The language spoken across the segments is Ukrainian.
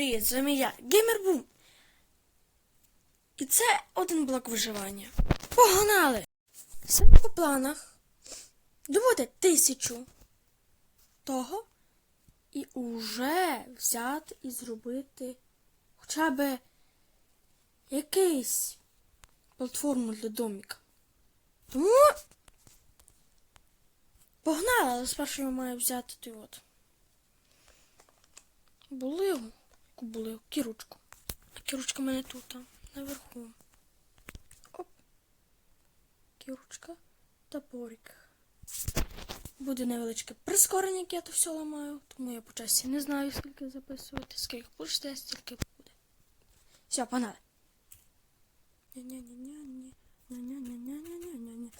Привіт, з вами я, Геймербум. І це один блок виживання. Погнали! Сьогодні по планах добути тисячу того і уже взяти і зробити хоча б якийсь платформу для доміка. Тому погнали, але спершу я маю взяти той от. були кірочку були. Кірочку. А кірочка в мене тут, наверху. Оп. Кірочка топорик. Буде невеличке прискорення, як я то все ламаю, тому я по часі не знаю, скільки записувати, скільки пуште, стільки буде. Все, погнали. Ня-ня-ня-ня-ня. Ня-ня-ня-ня-ня-ня-ня.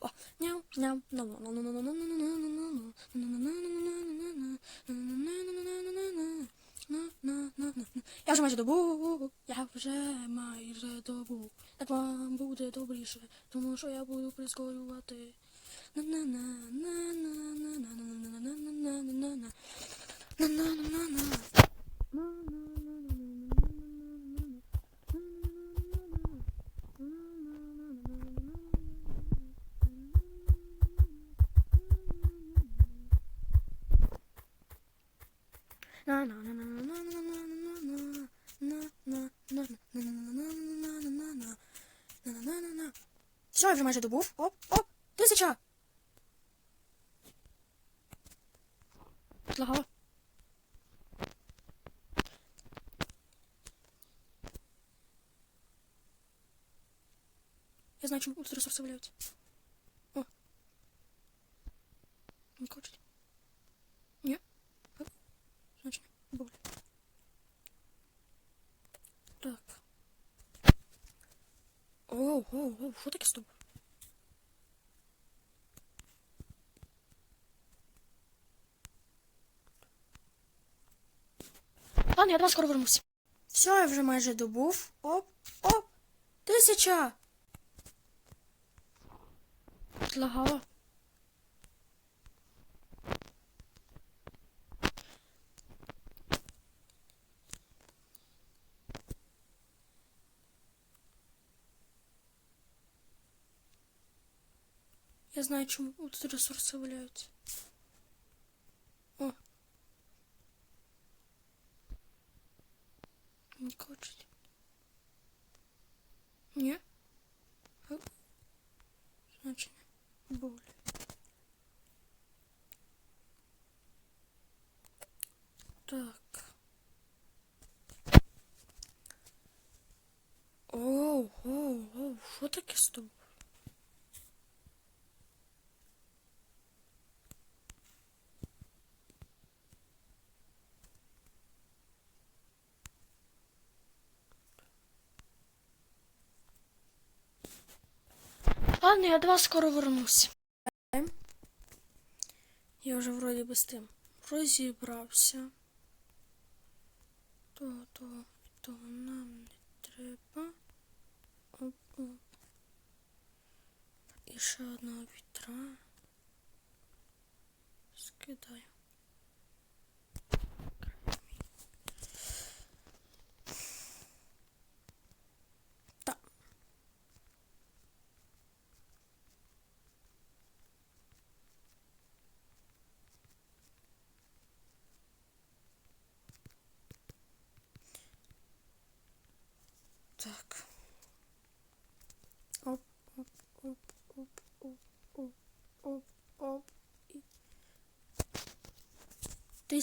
О, няу, няу, ну, ну, ну, ну, ну, ну. Я вже майже добу, я вже майже добу. Так вам буде добріше, тому що я буду прискорювати. На-на-на-на-на. вже майже добув. Оп, оп, ну тисяча. Злагало. Я знаю, чому тут ресурси валяються. О. Не хочет. Ні? Значить, боль. Так. Оу, оу, оу, що таке стоп? Ладно, я до вас скоро вернусь. Все, я вже майже добув. Оп, оп. Тисяча. Злагало. Я знаю, чому тут ресурси валяються. математика учить? Не? Значит, более. Так. Ладно, я до вас скоро вернусь. Я вже вроде бы з тим розібрався. То, то, то нам не треба. Оп, оп. І ще одного вітра. Скидаю.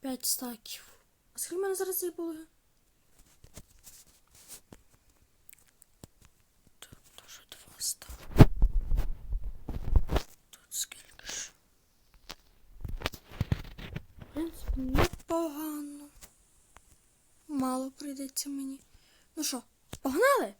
П'ять стаків. А скільки в мене зараз пологи? Тут теж два стаки. Тут скільки ж? В непогано. Мало прийдеться мені. Ну що, погнали?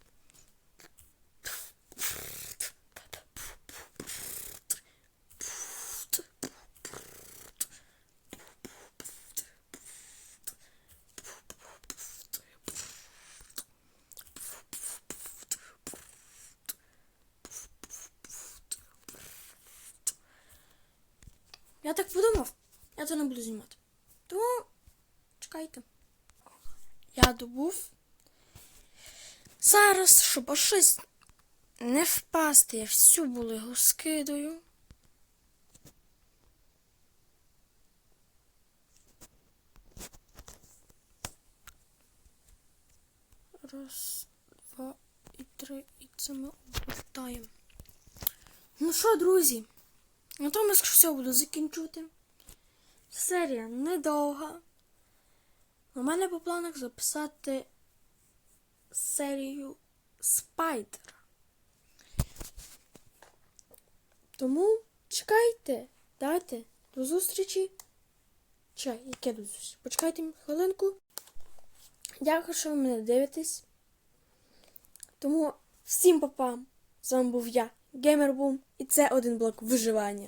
Я так подумав, я це не буду знімати. Тому чекайте. Я добув. Зараз, щоб аж щось не впасти, я всю булигу скидаю. Раз, два і три, і це ми обертаємо. Ну що, друзі? На тому все буду закінчувати. Серія недовга. У мене по планах записати серію Спайдер. Тому чекайте, дайте до зустрічі. Чай, яке до зустрічі? Почекайте хвилинку. Дякую, що ви мене дивитесь. Тому всім папам. З вами був я, Геймербум, і це один блок виживання.